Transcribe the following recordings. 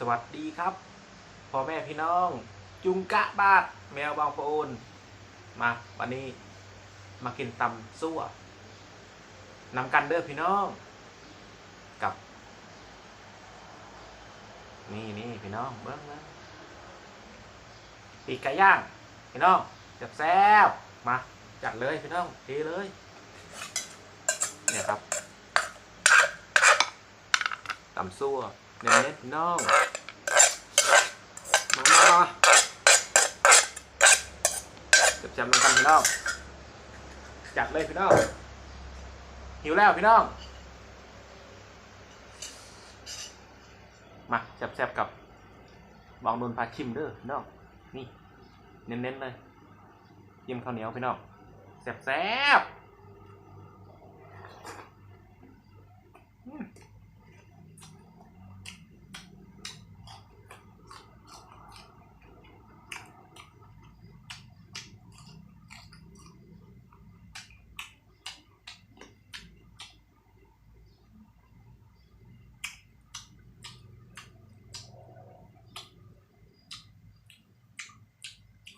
สวัสดีครับพ่อแม่พี่น้อง จุงกะบาทแมวบางปะโอนมาวันนี้มากินตำซั่วนำกันเด้อพี่น้อง กับ นี่นี่พี่น้องเบิ้งนะปีกไก่ย่างพี่น้องจับแซ่บมาจัดเลยพี่น้องเทเลยเนี่ยครับตำซั่วเน้นๆพี่น้อง มามามา จับจำกันพี่น้องจัดเลยพี่น้องหิวแล้วพี่น้องมาแซ่บๆกับ บองโดนพาชิมเด้อพี่น้องนี่เน้นๆเลยยิ้มข้าวเหนียวพี่น้องแซ่บๆ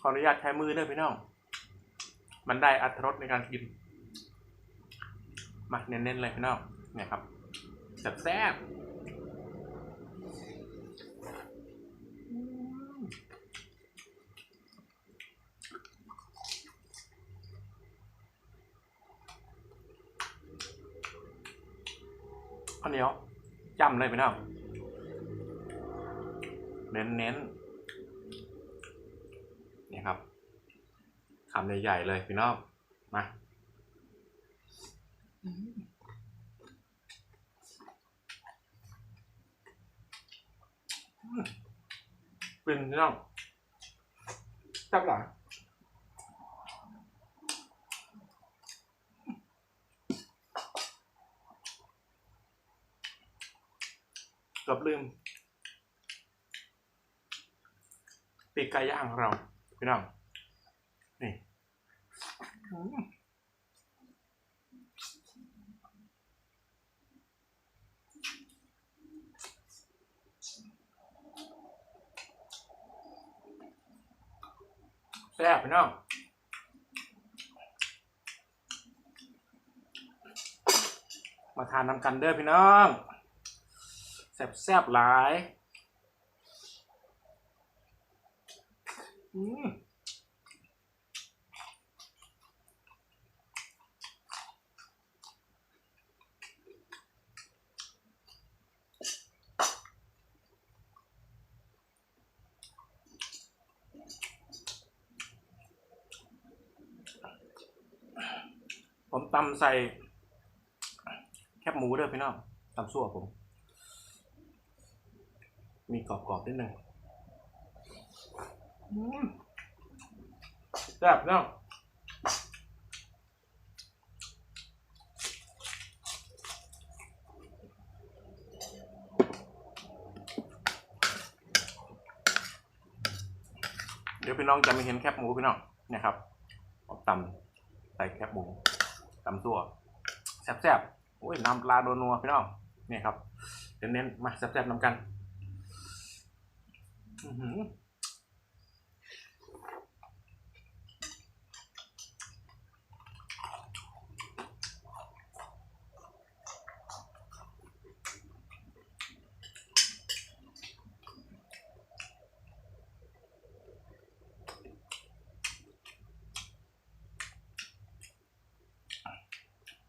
ขออนุญาตใช้มือด้วยพี่น้อง มันได้อัตรสในการกิน มาเน้นๆเลยพี่น้อง เนี่ยครับแซ่บข้าวเหนียวจ้ำเลยพี่น้อง เน้นๆ นี่ครับ คำใหญ่ๆเลยพี่น้องมาเป็นพี่น้องจับหลังกับลืมปีกไก่ย่างของเราพี่น้อง นี่แซ่บพี่น้องมาทานน้ำกันเด้อพี่น้องแซ่บแซ่บๆหลาย อืมผม ตำใส่ แคบหมูเด้อพี่น้องตำซั่วผม มีกรอบๆนิดนึงอืมแซ่บเนาะเดี๋ยวพี่น้องจะไม่เห็นแคบหมูพี่น้องเนี่ยครับเอาตำใส่แคบหมู ตำตัวแซ่บๆโอ้ยน้ำปลาโดนัวพี่น้องเนี่ยครับเน้นๆมาแซ่บๆนำกัน อือหือ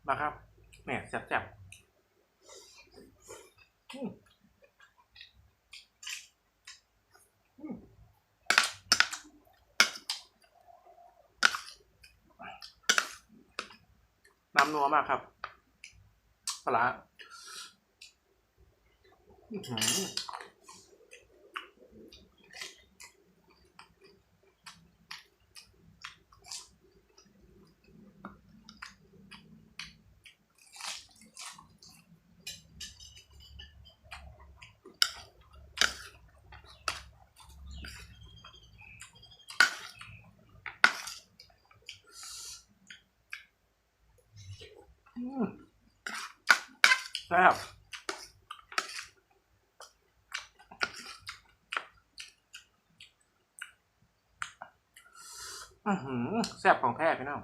มาครับเนี่ยแซ่บๆน้ำนัวมากครับปลา แซ่บอืมแซ่บของแท้พี่น้อง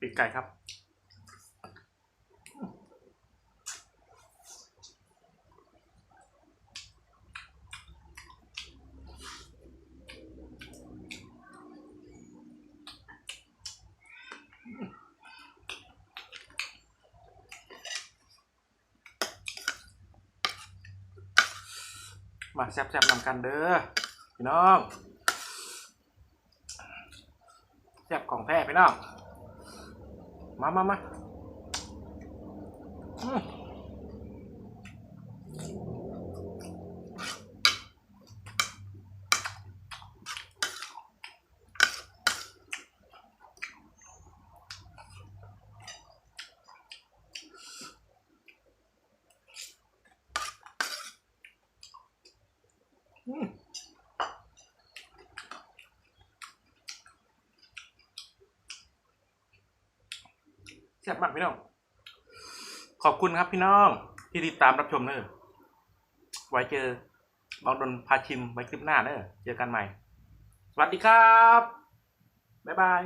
ปีกไก่ครับ มาแซ่บๆนำกันเด้อพี่น้องแซ่บของแท้พี่น้อง มามา ซ่บมากพี่น้อง ขอบคุณครับพี่น้อง ที่ติดตามรับชมเนอะไว้เจอบางดนพาชิมไว้คลิปหน้าเนอะเจอกันใหม่ สวัสดีครับ บ๊ายบาย